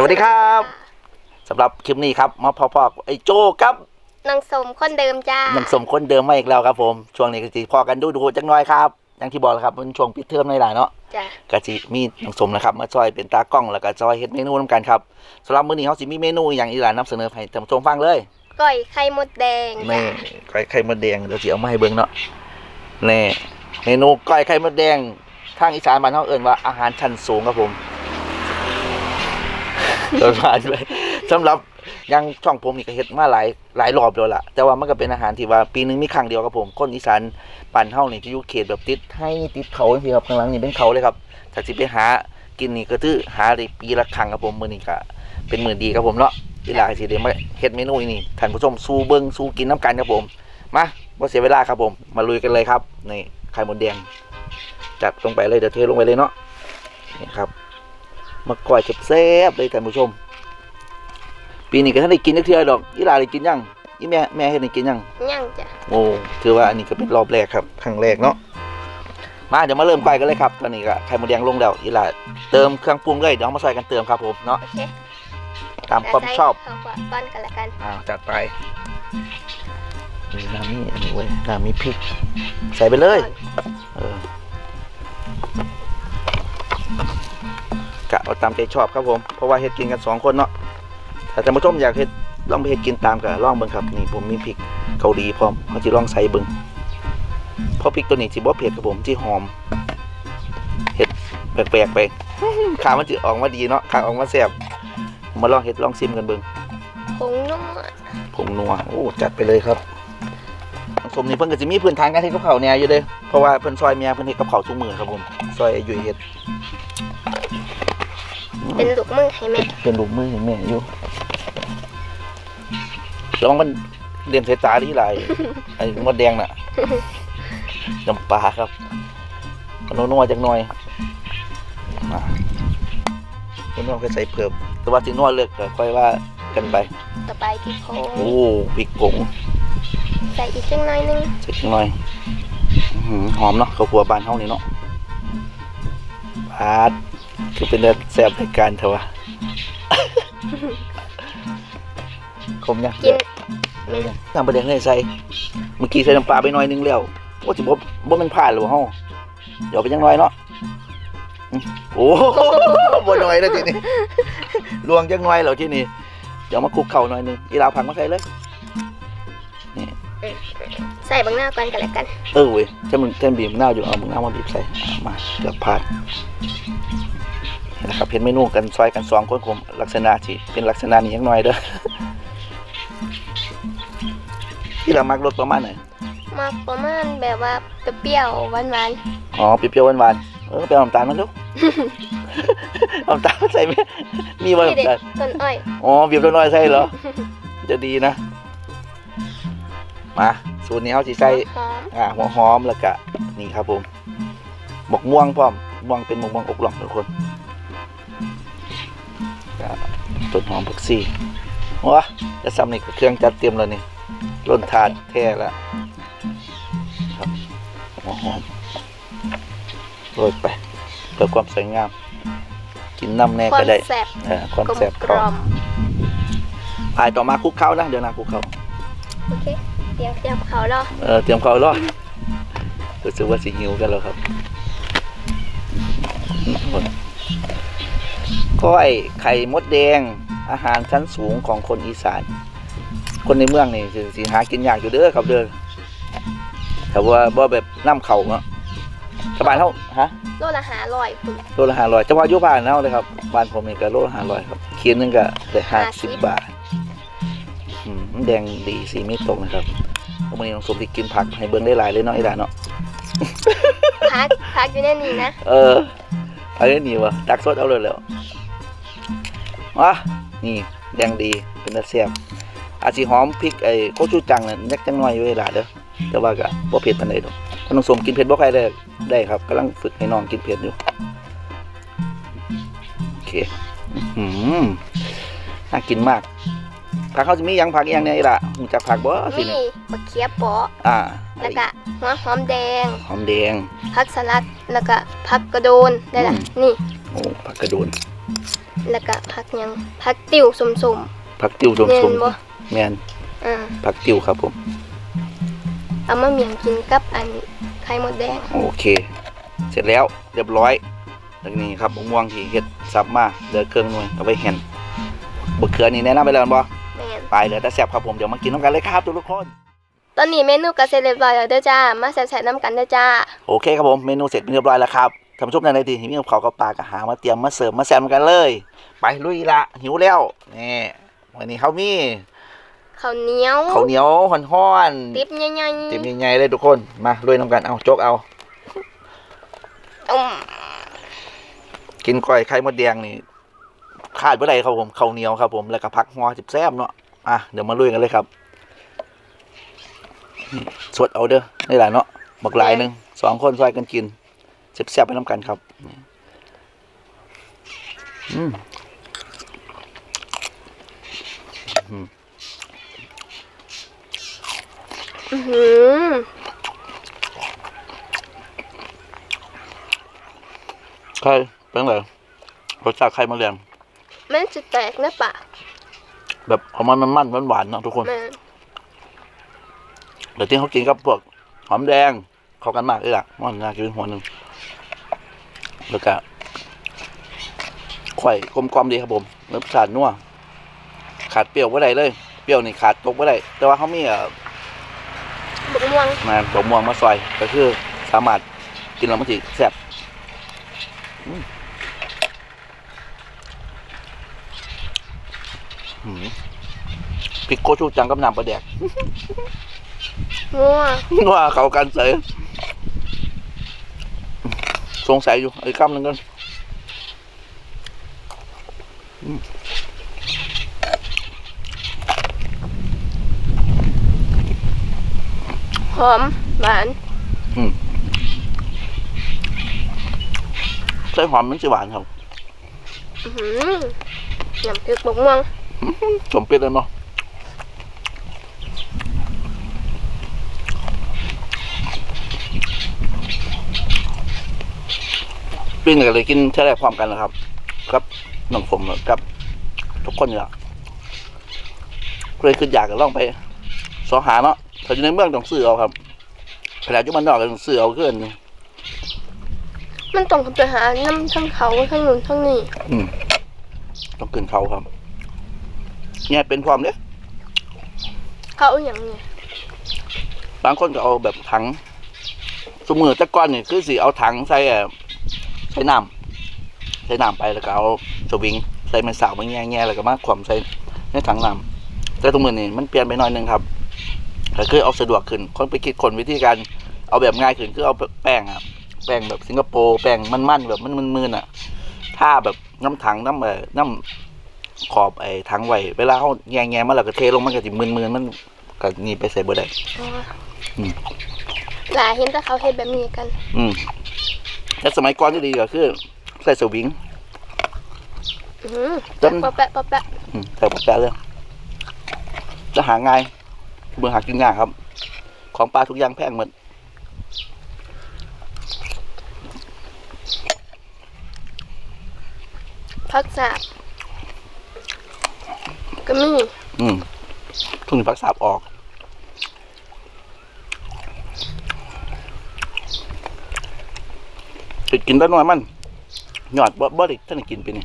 สวัสดีครับสำหรับคลิปนี้ครับมาพอๆไอ้โจครับนางสมคนเดิมจ้ายังสมคนเดิมมาอีกแล้วครับผมช่วงนี้ก็สิพอกันดูดูจังน้อยครับอย่างที่บอกแล้วครับมันช่วงปิดเทอมในหลายๆเนาะจ้าก็สิมีน้องสมนะครับมาจอยเป็นตากล้องแล้วก็จอยเฮ็ดเมนูนํกันครับสำหรับมื้อนี้เฮาสิมีเมนูอย่างอีหลานนำเสนอให้ท่านผู้ชมฟังเลยก้อยไข่มดแดงนี่จ้าก้อยไข่มดแดงเดี๋ยวสิเอามาให้เบิ่งเนาะนี่เมนูก้อยไข่มดแดงทางอีสานบ้านเฮาเอิ้นว่าอาหารชั้นสูงครับผม โดยผ่านไปสำหรับยังช่องผมนี่ก็เฮ็ดมาหลายหลายรอบแล้วล่ะ แต่ว่ามันก็เป็นอาหารที่ว่าปีหนึงมีครั้งเดียวครับผมคนอีสานบ้านเฮานี่ที่อยู่เขตแบบติดให้ติดเขาจังซี่ครับข้างหลังนี่เป็นเขาเลยครับถ้าสิไปหากินนี่ก็คือหาได้ปีละครั้งครับผมมื้อนี้ก็เป็นมื้อดีครับผมเนาะเวลาสิได้มาเฮ็ดเมนูนี้ท่านผู้ชมสู้เบิ่งสู้กินน้ำกันครับผมมาบ่เสียเวลาครับผม มาลุยกันเลยครับนี่ไข่มดแดงจัดลงไปเลยเดี๋ยวเทลงไปเลยเนาะนี่ครับ มาก่อยแซ่บๆเลยท่านผู้ชม ปีนี้ก็ท่านได้กินจักเทื่อดอกอีหลาได้กินยังอีแม่แม่เฮ็ดให้กินยังย่างจ้าโอ้ถือว่าอันนี้ก็เป็นรอบแรกครับครั้งแรกเนาะมาเดี๋ยวมาเริ่มไปกันเลยครับตอนนี้ก็ไข่มดแดงลงแล้วอีหลาเติมเครื่องปรุงเลยเดี๋ยวเอามาใส่กันเติมครับผมเนาะโอเคตามความชอบเข้าขวาก้อนกันละกันอ้าวจัดไปนี่น้ำนี่อันนี้เว้ยน้ำมีพริก ใส่ไปเลยเออกะ เอาตามใจชอบครับผมเพราะว่าเฮ็ดกินกันสองคนเนาะถ้าท่านผู้ชมอยากเฮ็ดลองไปเฮ็ดกินตามก็ลองเบิ่งครับนี่ผมมีพริกเกาหลีพร้อมเขาสิลองใส่เบิ่งเพราะพริกตัวนี้สิบ่เผ็ดครับผมที่หอมเฮ็ดแปลกๆไปขามันสิออกมาดีเนาะขาออกมาแซ่บมาลองเฮ็ดลองซิมกันเบิ่งผงนัวผงนัวโอ้จัดไปเลยครับน้องสมนี่เพิ่นก็สิมีพื้นฐานการเฮ็ดกับข้าวแหน่อยู่เด้เพราะว่าเพิ่นซอยเมียเพิ่นเฮ็ดกับข้าวทุกมื้อครับผมซอยอายุเฮ็ด เป็นลูกมือให้แม่เป็นลูกมือให้แม่อยู่ระวังมันเรียนสายตาดีหลายไอ้มดแดงน่ะน้ำปลาครับมันนัวๆจักหน่อยมาคนนัวก็ใส่เพิ่มแต่ว่าสินัวเลิกก็ค่อยว่ากันไป ต่อไปที่ผงโอ้พริกผงใส่อีกจังน้อยหนึงใส่จักหน่อยอื้อหือหอมเนาะข้าวคั่วบ้านเฮานี่เนาะปาด คือเป็นเดือนแซ่บรายการเถอะวะคมยังกินเลยนะน้ำปลาแดงเลยใส่ เมื่อกี้ใส่น้ำปลาไปหน่อยนึงแล้วว่าสิบ่บ่แมันผ่านหรือเปล่าเฮาเดี๋ยวไปจังหน่อยเนาะอื้อโอ้โหบ่หน่อยแล้วทีนี้ลวงจังหน่อยแล้วทีนี้เดี๋ยวมาคลุกเข่าหน่อยนึงอีลาวผักมาใส่เลยใส่บางหน้าก่อนกันละกัน เออเว้ยถ้ามันถ้ามันบีบมะนาวอยู่เอามะนาวมาบีบใส่อะมาเกือบพลาด นี่แหละครับเห็นเมนูกันซอยกันสองคนผมลักษณะที่เป็นลักษณะนี้ยังหน่อยเด้อที่เรามักรสประมาณไหนมากประมาณแบบว่าเปรี้ยวๆหวานอ๋อเปรี้ยวๆหวานๆเออไปเอาน้ำตาลมาลูกเอาน้ำตาลมาใส่ไหมมีๆว่านี่เด็น้ำตาลต้นอ้อยอ๋อบีบน้อยๆใส่เหรอจะดีนะมาสูตรนี้เขาสิใส่หอมอ่าหัวหอมแล้วก็นี่ครับผมบกม่วงพร้อมม่วงเป็นบกม่วงอกหล่องทุกคน ก็ต้นหอมผักชีว้าจะซ้ำนี่ก็เครื่องจัดเตรียมแล้วนี่ล้นถาดแท้แล้วครับหัวหอมโรยไปเพื่อความสวยงาม กินน้ำแน่ควาก็มได้แซ่บเออความกลมแซ่บกขล่อองมพายต่อมาคลุกเข้านะเดี๋ยวนะคลุกเข้าโอเคเตรียมเตรียมเขารอเออเตรียมข้าวรอดรู้สึกว่าสิหิวกันแล้วครับ ก้อยไข่มดแดง อาหารชั้นสูงของคนอีสาน คนในเมืองนี่สิสิหากินยากอยู่เด้อครับเด้อแต่ว่าบ่แบบน้ำเข่าเนาะชาวบ้านเฮาฮะโลละหาร้อยพุ่นโลละห้าร้อยจังหวัดอยุบ้านเฮาเลยครับบ้านผมนี่ก็โลละห้าร้อยครับเคียนหนึงก็ได้ห้าสิบบาทอืมแดงดีสีไม่ตกนะครับวันนี้น้องสมที่กินผักให้เบิ่งได้หลายเลยเนาะไอ้ดาเนาะพักพักอยู่ในนี้นะ เออเอาเรื่องนี้วะตักสดเอาเลยแล้ว วะนี่แดงดีเป็นตาแซ่บอาจสิหอมพริกไอ้โคชูจังน่ะยักจังน้อยอยู่เวลาเด้อแต่ว่าก็บ่เผ็ดปานใดดอกถ้าน้องสมกินเผ็ดบ่ใครได้ได้ครับกำลังฝึกให้น้องกินเผ็ดอยู่โอเคอื้อหือน่ากินมากผักเขาจะมีหยังผักอีหยังเนี่ยไอ้ล่ะรู้จักผักบ่สินี่เนี่ยมะเขือเปาะอ่าแล้วก็หัวหอมแดงหอมแดงผักสลัดแล้วก็ผักกระโดนได้ละอืมนี่โอ้ผักกระโดน แล้วก็ผักหยังผักติ๋วสมผักติวสๆมแม่นสมบ่ แมนอ่าผักติวครับผม เอามาเมียงกินกับอันไข่มดแดงโอเค เสร็จแล้วเรียบร้อยแล้วนี่ครับมะม่วงที่เฮ็ดซับมาเหลือเครื่องหน่วยเอาไว้แห่นบะเขือนี่แนะนำไปแล้วบ่แม่นไปเหลือแต่แซ่บครับผมเดี๋ยวมากินน้ำกันเลยครับทุกๆคน ตอนนี้เมนูก็เสร็จเรียบร้อยแล้วเด้อจ้า มาแซ่บๆน้ำกันเด้อจ้า โอเคครับผมเมนูเสร็จเป็นเรียบร้อยแล้วครับท่านผู้ชมในในทีมีกับข้าวกับปลากระหามาเตรียมมาเสิร์ฟมาแซมกันเลย ไปลุยละหิวแล้วนี่วันนี้เขามีข้าวเหนียวข้าวเหนียวห้อนๆติ๊บใหญ่ๆเต็มใหญ่ๆเลยทุกคนมาลุยน้ำกันเอาโจกเอาอืมกินก้อยไข่มดแดงนี่ขาดเมื่อไรครับผมข้าวเหนียวครับผมแล้วก็พักหัวจิบแซมเนาะอะเดี๋ยวมาลุยกันเลยครับนี่สวดเอาเด้อนี่แหละเนาะบักหลายหนึ่งสองคนช่วยกันกินแซ่บๆไปน้ำกันครับนี่อืม อืมอื้อหือไข่เป็นไงรสชาติไข่มะเรียงมันจะแตกนะปะแบบของมันมันมันหวานๆเนาะทุกคนแม่นเดี๋ยวที่เขากินกับพวกหอมแดงเข้ากันมากเลยล่ะมันน่ากินหัวหนึ่งแล้วก็ข่อยกลมกลอมดีครับผมรสชาตินัว ขาดเปรี้ยวไ่ได้เลย เปรี้ยวนี่ขาดตกไ่ได้ แต่ว่าเขามีเอ่อบุกม่วงมาบะม่วงมาซอย ก็คือสามารถกินแล้วมันสิแซ่บอืมหืมพริกโกชูจังกับน้ำปลาแดก งัวว่าเขากันเสยสงสัยอยู่ไอ้คำหนึ่งกัน หอม หวาน ใส่หอมมันสิหวานครับอื้อหือน้ำพริกบุกม่วงสมเปรี้ยวเลยมั้งปิ้งกันเลยกินเท่าแรกพร้อมกันนะครับ ครับน้องผมกับทุกคนเนี่ยเลยคืออยากจะลองไปสอหาเนาะ ถ้าอยู่ในเมืองต้องซื้อเอาครับขนาดอยู่บ้านนอกก็ต้องซื้อเอาขึ้นนี่มันต้องไปหาน้ำทั้งเขาทั้งนู้นทั้งนี้อืมต้องขึ้นเขาครับเนี่ยเป็นความเนี่ยเขาอย่างเนี้ยบางคนก็เอาแบบถังสมือแตะก้อนนี่คือสิเอาถังใส่เอ่อใส่น้ำใส่น้ำไปแล้วก็เอาสวิงใส่ไม้สาวมาแง่ๆแล้วก็มาขวมใส่ในถังน้ำแต่ตรงมือนี่มันเปลี่ยนไปหน่อยหนึงครับ ก็คือเอาสะดวกขึ้นคนไปคิดคนวิธีการเอาแบบง่ายขึ้นคือเอาแป้งอะแป้งแบบสิงคโปร์แป้งมันๆแบบมันมืนๆอะถ้าแบบน้ำถังน้ำเอ่อน้ำขอบไอ้ถังไว้เวลาเขาแง่ๆมาแล้วก็เทลงมันก็สิมืนๆมันก็นี่ไปใส่บ่ได้อ๋ออมหลายเห็นแต่เขาเฮ็ดแบบนี้กัน อืมแต่สมัยก่อนที่ดีก็คือ ใส่สวิงอื้อหือจนปะแปะปะแปะอืมใส่ปากแปะเลยจะหาง่าย เมื่อหากินง่ายครับ ของปลาทุกอย่างแพงหมดพักสาบก็มีอืมทุนพักสาบออกไปกินได้น้อยมันหยอดบ่บ่ได้ท่านได้กินไปนี่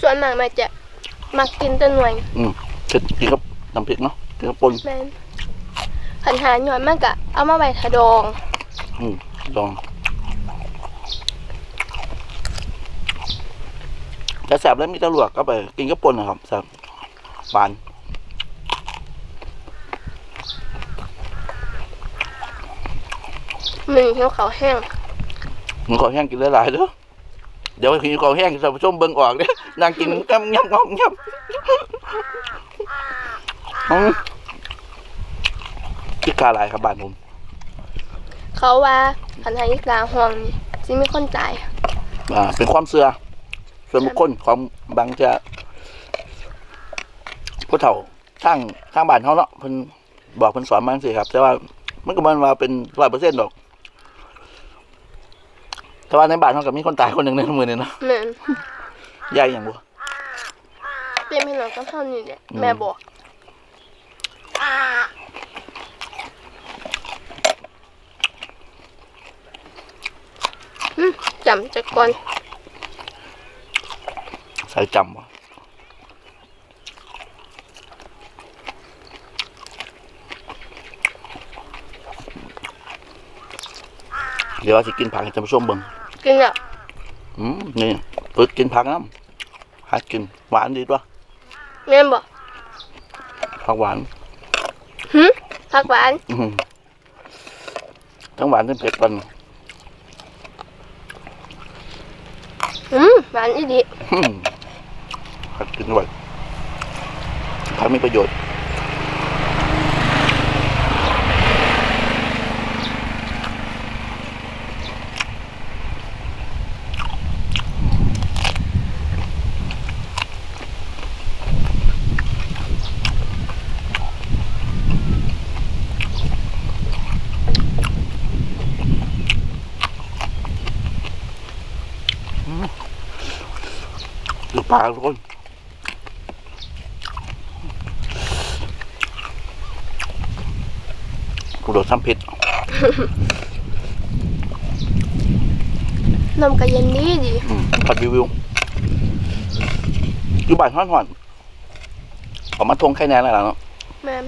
ส่วนมากมันจะมักกินแต่หน่วย อืม กินกินกับน้ำพริกเนาะกินกับปนแม่นขันหาหน่อยมันก็เอามาไว้ทะดองอืมลองแต่แสบแล้วมีตะลวกก็ไป กินกับปนนะครับแสบหวานมันหิวเขาวแห้งมันขอแห้งกินหลายๆเด้อเดี๋ยวกินขอแห้งท่านผู้ชมเบิ่งออกเด้อนางกินกำยับงอมยับ อืมพิการหลายครับบ้านผม เขาว่าขันหายิกลาห่วงนี่สิมีคนตาย อ่า เป็นความเชื่อส่วนบุคคลของบางจะผู้เฒ่าทางทางบ้านเขาเนาะเพิ่นบอกเพิ่นสอนมาจังซี่ครับ แต่ว่ามันก็มันว่าเป็นร้อยเปอร์เซ็นต์ดอก แต่ว่าในบ้านเขากับมีคนตายคนหนึ่งในมือนี่เนาะแม่นยายอย่างบ่เป็นพี่น้องกับเฮานี่แหละอืมแม่บอกอืม จำจากก่อน ใส่จำบ่เดี๋ยวว่าสิกินผักให้ท่านผู้ชมเบิ่งกินแล้วอืมนี่ฝึกกินผักน้ำหัดกินหวานดีตัวแม่นบอกผักหวาน หึผักหวาน อืมทั้งหวานทั้งเผ็ดกันอืมหวานอีดีอืมหัดกินด้วยผักมีประโยชน์ ปลาทุกคนกูโดดซ้ำผิดนมกระเย็นดีดีอืมผัดวิววิวอยู่บ้านฮ้อนหอนๆออกมาทงไข่แน่แล้วล่ะเนาะแม่น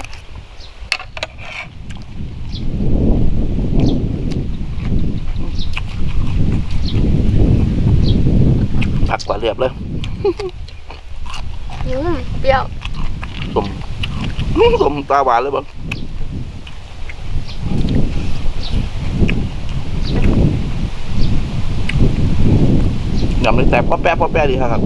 ผักกว่าเรียบเลย อืมเปรี้ยวสมสมตาหวานเลยบ้างยำเลยแต่ป๊อแป๊ะพ่อแป๊ะดีครับ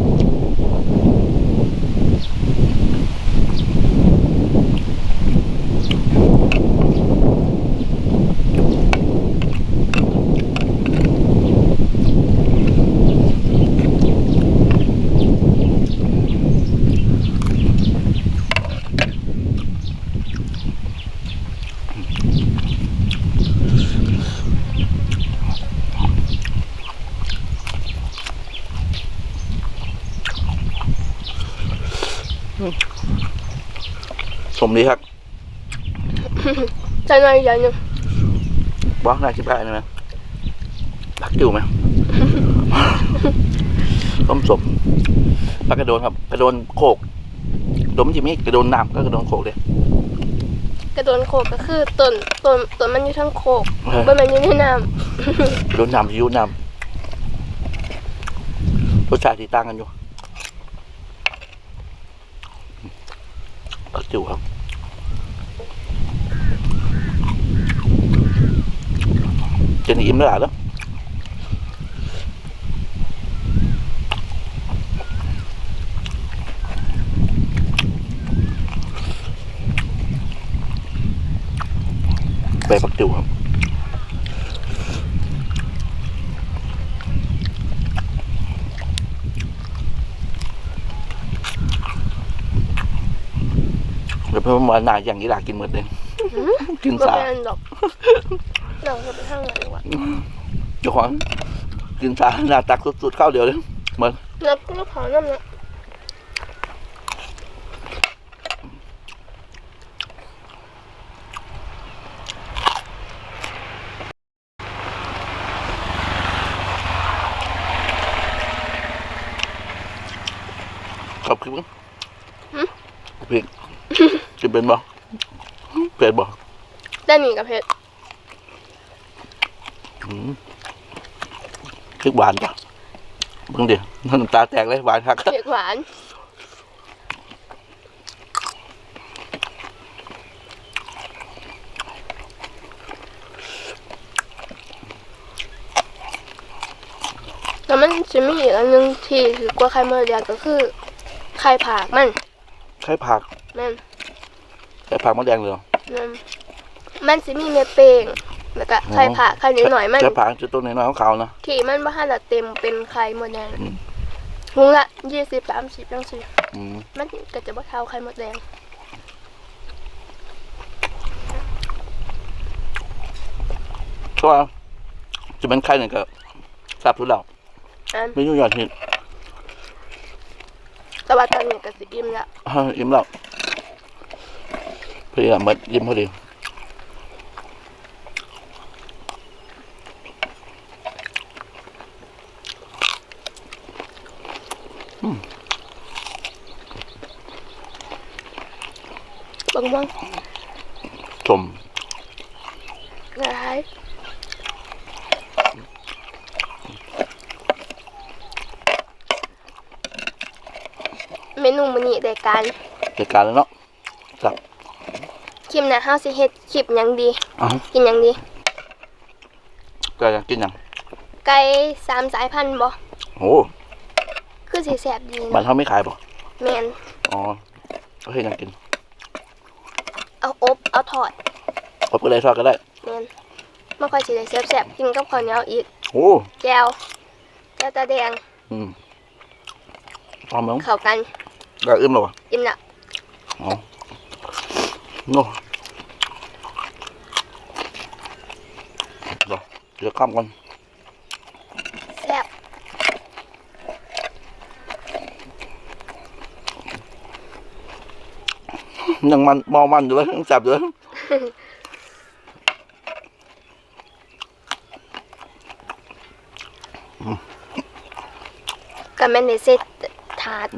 สมดีครับใจหน่อยอย่างหนึงบอกได้ชิบหายไหมผักจิ๋วไหมต้มสมปลากระโดนครับ กระโดนโขกโดนมันจะมีกระโดนน้ำก็กระโดนโขกเลยกระโดนโขกก็คือต้นต้นต้นมันอยู่ทั้งโขกเออบ่แม่นอยู่ในน้กระโดนน้ำจะอยูน้ำรสชาติที่ต่างกันอยู่ ผักจิ๋วครับเจนอิ่ม แล้วล่ะเนาะใบผักจิ๋วครับเดี๋ยวเพิ่มมาหนาอย่างนี้หลากินหมดเลยกินสาแม่นดอกเราจะไปทางไหนวะเจ้าของกินสาหน้าตักสุดๆข้าวเดียวเลยเหมือนแล้วก็เผาน้ำนะขับพริกมั้งพริ กจะเป็นบ่เผ็ดบ่ด้านนี้กับเผ็ดอืมพริกหวานจ้ะเบิ่งเดี๋ยวน้ำตาแตกเลยหวานคักเผ็ดหวาน แล้วมันจะมีอีกอันหนึงที่ถือกว่าไข่มดแดงก็คือไข่ผากมัน ไข่ผักมัน ไข่ผักมะแดงเลยเหรอมันมันสิมีเม็ดเป้งแล้วก็ไข่ผากไข่นิดหน่อยมันไข่ผักจะตัวน้อยๆขาวๆนะที่มันบ่ทันละเต็มเป็นไข่มดแดงอืมหุงละยี่สิบสามสิบจังซี่อืมมันก็จะบ่เท่าไข่มดแดงก็ว่าจะเป็นไข่เนี่ยก็ทราบทุกแล้วอันเมนูยอดฮิตแต่ว่าตอนนี้ก็สิอิ่มแล้วเฮ้ยอิ่มแล้ว พอดีละหมดยิ้มพอดีเบิ่งบ้างชมหลายเมนูมื้อนี้ได้การจัดการแล้วเนาะครับ คลิปหนะเฮาสิเฮ็ดคลิปหยังดี เอ้ากินหยังดีก็จะกินหยังไก่สามสายพันธุ์บ่โอ้คือสิแซ่บดีบ้านเนาะเขาไม่ขายป่ะแม่นอ๋อก็ให้ยังกินเอาอบเอาทอดครบก็ได้ทอดก็ได้แม่นบ่ค่อยสิได้แซ่บๆกินกับข้าวเหนียวอีกโอ้แจ่วแจ่วตาแดงอืมพร้อมแล้วเข้ากันได้อึ้มแล้ววะอิ่มละอ๋อ โน่เดี๋ยวเดี๋ยวข้ามก่อนแซ่บยังมันมองมันอยู่เลยยังจับอยู่เลยก็แม่นได้เสร็จถาด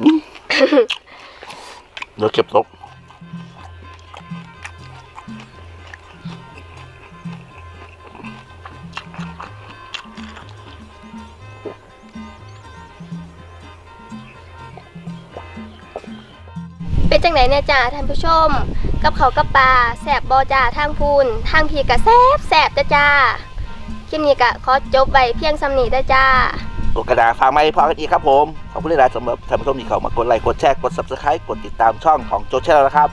เดี๋ยวเก็บตก งไหนเนี่ยจ้าท่านผู้ชม กับเขาวกับปลาแสบบอจ้าทางพูนทางพีกะแซบแสบจ้าจ้าคลิปนี้กะขอจบไว้เพียงสำนีได้อจ้าตัวกระดาษฝากไม้พอกันอีกครับผม ขอบคุณหลายๆสำหรับท่านผู้ชมที่เข้ามากดไลค์กดแชร์กด subscribe กดติดตามช่องของโจชแนลนะครับ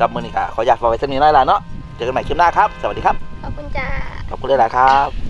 กับมือนี้ค่ะขออยากฝากไว้สักนิดหน่อยละเนาะเจอกันใหม่คลิปหน้าครับ สวัสดีครับ ขอบคุณจ้าขอบคุณหลายๆครับ